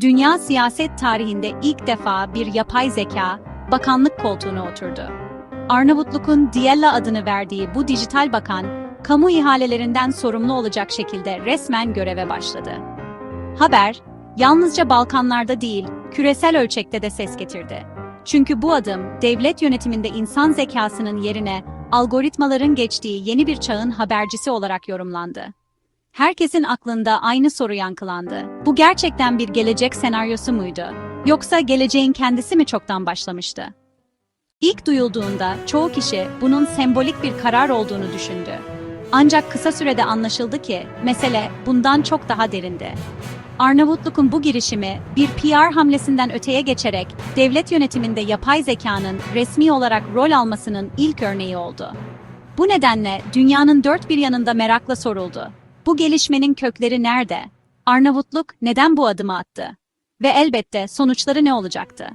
Dünya siyaset tarihinde ilk defa bir yapay zeka bakanlık koltuğuna oturdu. Arnavutluk'un Diella adını verdiği bu dijital bakan, kamu ihalelerinden sorumlu olacak şekilde resmen göreve başladı. Haber, yalnızca Balkanlarda değil, küresel ölçekte de ses getirdi. Çünkü bu adım, devlet yönetiminde insan zekasının yerine algoritmaların geçtiği yeni bir çağın habercisi olarak yorumlandı. Herkesin aklında aynı soru yankılandı. Bu gerçekten bir gelecek senaryosu muydu? Yoksa geleceğin kendisi mi çoktan başlamıştı? İlk duyulduğunda çoğu kişi bunun sembolik bir karar olduğunu düşündü. Ancak kısa sürede anlaşıldı ki mesele bundan çok daha derindi. Arnavutluk'un bu girişimi bir PR hamlesinden öteye geçerek devlet yönetiminde yapay zekanın resmi olarak rol almasının ilk örneği oldu. Bu nedenle dünyanın dört bir yanında merakla soruldu. Bu gelişmenin kökleri nerede? Arnavutluk neden bu adımı attı? Ve elbette sonuçları ne olacaktı?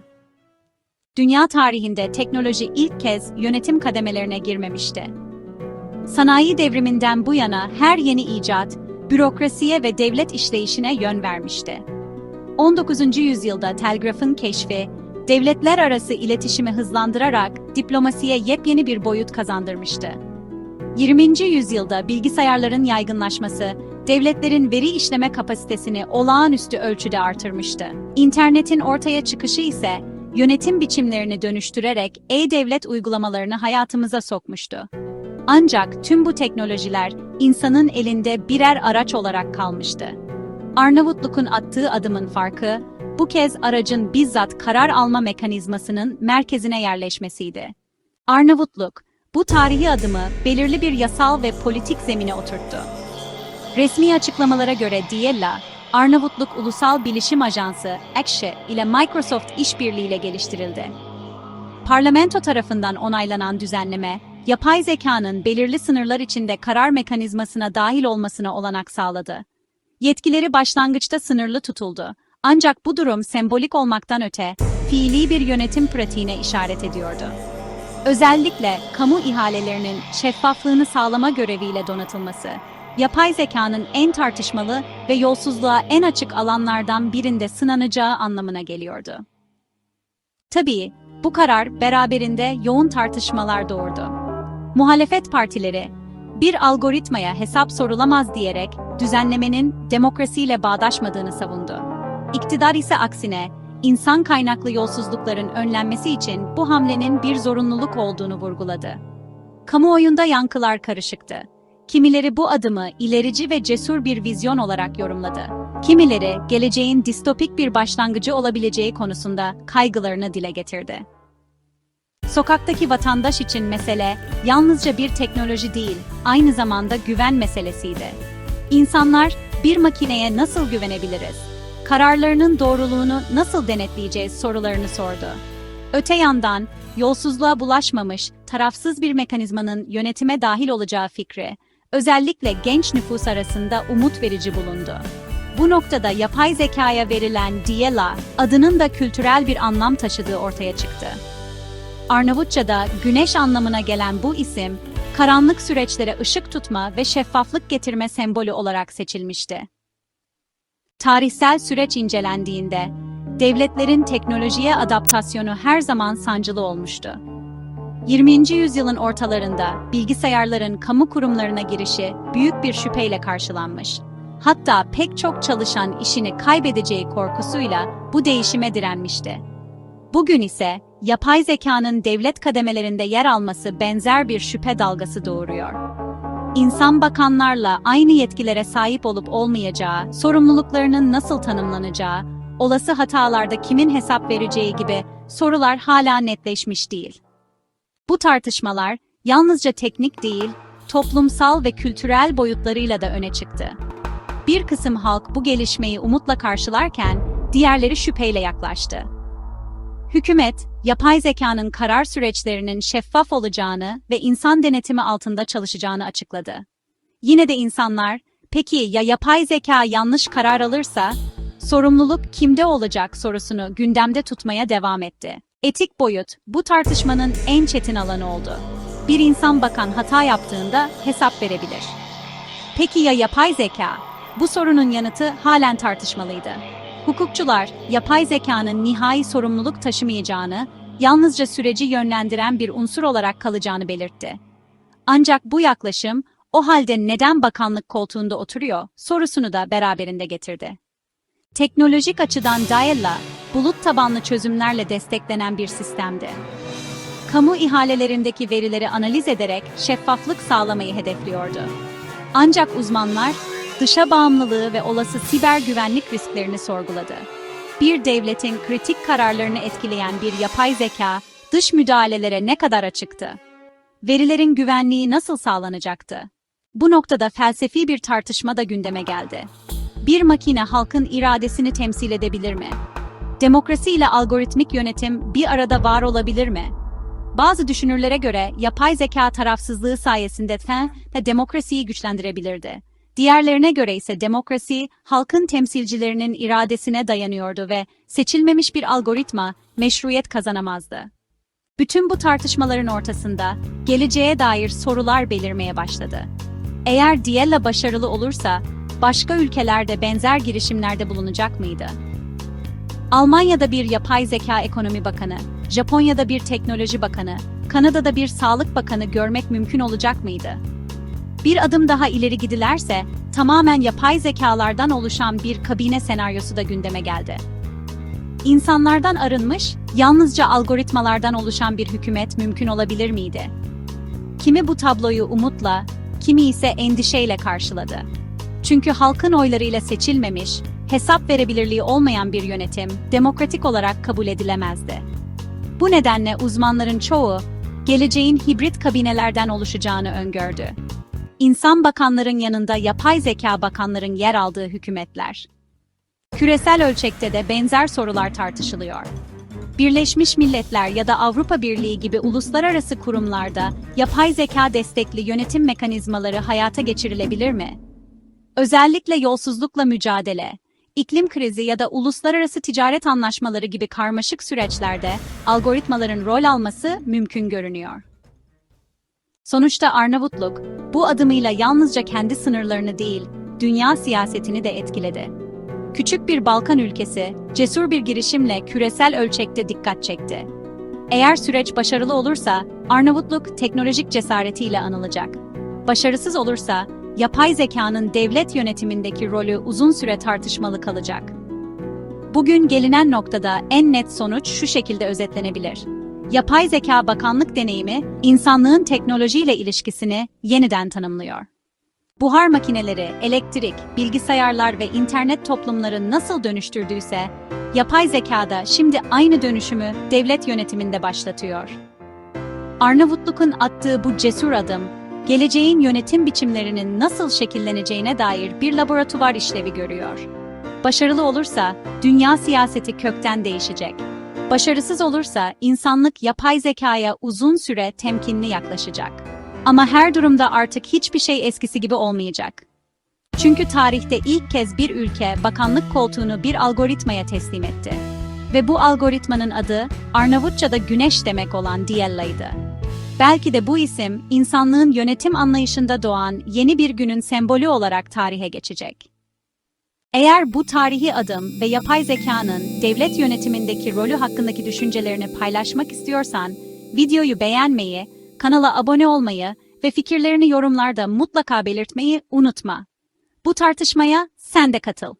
Dünya tarihinde teknoloji ilk kez yönetim kademelerine girmemişti. Sanayi devriminden bu yana her yeni icat, bürokrasiye ve devlet işleyişine yön vermişti. 19. yüzyılda telgrafın keşfi, devletler arası iletişimi hızlandırarak diplomasiye yepyeni bir boyut kazandırmıştı. 20. yüzyılda bilgisayarların yaygınlaşması, devletlerin veri işleme kapasitesini olağanüstü ölçüde artırmıştı. İnternetin ortaya çıkışı ise yönetim biçimlerini dönüştürerek e-devlet uygulamalarını hayatımıza sokmuştu. Ancak tüm bu teknolojiler insanın elinde birer araç olarak kalmıştı. Arnavutluk'un attığı adımın farkı, bu kez aracın bizzat karar alma mekanizmasının merkezine yerleşmesiydi. Arnavutluk, bu tarihi adımı belirli bir yasal ve politik zemine oturttu. Resmi açıklamalara göre Diella, Arnavutluk Ulusal Bilişim Ajansı EKŞE ile Microsoft işbirliğiyle geliştirildi. Parlamento tarafından onaylanan düzenleme, yapay zekanın belirli sınırlar içinde karar mekanizmasına dahil olmasına olanak sağladı. Yetkileri başlangıçta sınırlı tutuldu. Ancak bu durum sembolik olmaktan öte, fiili bir yönetim pratiğine işaret ediyordu. Özellikle kamu ihalelerinin şeffaflığını sağlama göreviyle donatılması, yapay zekanın en tartışmalı ve yolsuzluğa en açık alanlardan birinde sınanacağı anlamına geliyordu. Tabii, bu karar beraberinde yoğun tartışmalar doğurdu. Muhalefet partileri, bir algoritmaya hesap sorulamaz diyerek düzenlemenin demokrasiyle bağdaşmadığını savundu. İktidar ise aksine, insan kaynaklı yolsuzlukların önlenmesi için bu hamlenin bir zorunluluk olduğunu vurguladı. Kamuoyunda yankılar karışıktı. Kimileri bu adımı ilerici ve cesur bir vizyon olarak yorumladı. Kimileri geleceğin distopik bir başlangıcı olabileceği konusunda kaygılarını dile getirdi. Sokaktaki vatandaş için mesele yalnızca bir teknoloji değil, aynı zamanda güven meselesiydi. İnsanlar bir makineye nasıl güvenebiliriz? Kararlarının doğruluğunu nasıl denetleyeceğiz sorularını sordu. Öte yandan yolsuzluğa bulaşmamış, tarafsız bir mekanizmanın yönetime dahil olacağı fikri, özellikle genç nüfus arasında umut verici bulundu. Bu noktada yapay zekaya verilen Diela adının da kültürel bir anlam taşıdığı ortaya çıktı. Arnavutça'da güneş anlamına gelen bu isim, karanlık süreçlere ışık tutma ve şeffaflık getirme sembolü olarak seçilmişti. Tarihsel süreç incelendiğinde, devletlerin teknolojiye adaptasyonu her zaman sancılı olmuştu. 20. yüzyılın ortalarında bilgisayarların kamu kurumlarına girişi büyük bir şüpheyle karşılanmış. Hatta pek çok çalışan işini kaybedeceği korkusuyla bu değişime direnmişti. Bugün ise yapay zekanın devlet kademelerinde yer alması benzer bir şüphe dalgası doğuruyor. İnsan bakanlarla aynı yetkilere sahip olup olmayacağı, sorumluluklarının nasıl tanımlanacağı, olası hatalarda kimin hesap vereceği gibi sorular hala netleşmiş değil. Bu tartışmalar yalnızca teknik değil, toplumsal ve kültürel boyutlarıyla da öne çıktı. Bir kısım halk bu gelişmeyi umutla karşılarken, diğerleri şüpheyle yaklaştı. Hükümet, yapay zekanın karar süreçlerinin şeffaf olacağını ve insan denetimi altında çalışacağını açıkladı. Yine de insanlar, peki ya yapay zeka yanlış karar alırsa, sorumluluk kimde olacak sorusunu gündemde tutmaya devam etti. Etik boyut bu tartışmanın en çetin alanı oldu. Bir insan bakan hata yaptığında hesap verebilir. Peki ya yapay zeka? Bu sorunun yanıtı halen tartışmalıydı. Hukukçular, yapay zekanın nihai sorumluluk taşımayacağını, yalnızca süreci yönlendiren bir unsur olarak kalacağını belirtti. Ancak bu yaklaşım, o halde neden bakanlık koltuğunda oturuyor sorusunu da beraberinde getirdi. Teknolojik açıdan Dial'la, bulut tabanlı çözümlerle desteklenen bir sistemdi. Kamu ihalelerindeki verileri analiz ederek şeffaflık sağlamayı hedefliyordu. Ancak uzmanlar, dışa bağımlılığı ve olası siber güvenlik risklerini sorguladı. Bir devletin kritik kararlarını etkileyen bir yapay zeka, dış müdahalelere ne kadar açıktı? Verilerin güvenliği nasıl sağlanacaktı? Bu noktada felsefi bir tartışma da gündeme geldi. Bir makine halkın iradesini temsil edebilir mi? Demokrasi ile algoritmik yönetim bir arada var olabilir mi? Bazı düşünürlere göre yapay zeka tarafsızlığı sayesinde fen ve demokrasiyi güçlendirebilirdi. Diğerlerine göre ise demokrasi, halkın temsilcilerinin iradesine dayanıyordu ve seçilmemiş bir algoritma meşruiyet kazanamazdı. Bütün bu tartışmaların ortasında geleceğe dair sorular belirmeye başladı. Eğer Diella başarılı olursa, başka ülkelerde benzer girişimlerde bulunacak mıydı? Almanya'da bir yapay zeka ekonomi bakanı, Japonya'da bir teknoloji bakanı, Kanada'da bir sağlık bakanı görmek mümkün olacak mıydı? Bir adım daha ileri gidilerse, tamamen yapay zekalardan oluşan bir kabine senaryosu da gündeme geldi. İnsanlardan arınmış, yalnızca algoritmalardan oluşan bir hükümet mümkün olabilir miydi? Kimi bu tabloyu umutla, kimi ise endişeyle karşıladı. Çünkü halkın oylarıyla seçilmemiş, hesap verebilirliği olmayan bir yönetim demokratik olarak kabul edilemezdi. Bu nedenle uzmanların çoğu geleceğin hibrit kabinelerden oluşacağını öngördü. İnsan bakanların yanında yapay zeka bakanların yer aldığı hükümetler. Küresel ölçekte de benzer sorular tartışılıyor. Birleşmiş Milletler ya da Avrupa Birliği gibi uluslararası kurumlarda yapay zeka destekli yönetim mekanizmaları hayata geçirilebilir mi? Özellikle yolsuzlukla mücadele, iklim krizi ya da uluslararası ticaret anlaşmaları gibi karmaşık süreçlerde algoritmaların rol alması mümkün görünüyor. Sonuçta Arnavutluk, bu adımıyla yalnızca kendi sınırlarını değil, dünya siyasetini de etkiledi. Küçük bir Balkan ülkesi, cesur bir girişimle küresel ölçekte dikkat çekti. Eğer süreç başarılı olursa, Arnavutluk teknolojik cesaretiyle anılacak. Başarısız olursa, yapay zekanın devlet yönetimindeki rolü uzun süre tartışmalı kalacak. Bugün gelinen noktada en net sonuç şu şekilde özetlenebilir. Yapay zeka bakanlık deneyimi, insanlığın teknolojiyle ilişkisini yeniden tanımlıyor. Buhar makineleri, elektrik, bilgisayarlar ve internet toplumları nasıl dönüştürdüyse, yapay zekada şimdi aynı dönüşümü devlet yönetiminde başlatıyor. Arnavutluk'un attığı bu cesur adım, geleceğin yönetim biçimlerinin nasıl şekilleneceğine dair bir laboratuvar işlevi görüyor. Başarılı olursa dünya siyaseti kökten değişecek. Başarısız olursa insanlık yapay zekaya uzun süre temkinli yaklaşacak. Ama her durumda artık hiçbir şey eskisi gibi olmayacak. Çünkü tarihte ilk kez bir ülke bakanlık koltuğunu bir algoritmaya teslim etti. Ve bu algoritmanın adı Arnavutça'da güneş demek olan Diella'ydı. Belki de bu isim insanlığın yönetim anlayışında doğan yeni bir günün sembolü olarak tarihe geçecek. Eğer bu tarihi adım ve yapay zekanın devlet yönetimindeki rolü hakkındaki düşüncelerini paylaşmak istiyorsan, videoyu beğenmeyi, kanala abone olmayı ve fikirlerini yorumlarda mutlaka belirtmeyi unutma. Bu tartışmaya sen de katıl.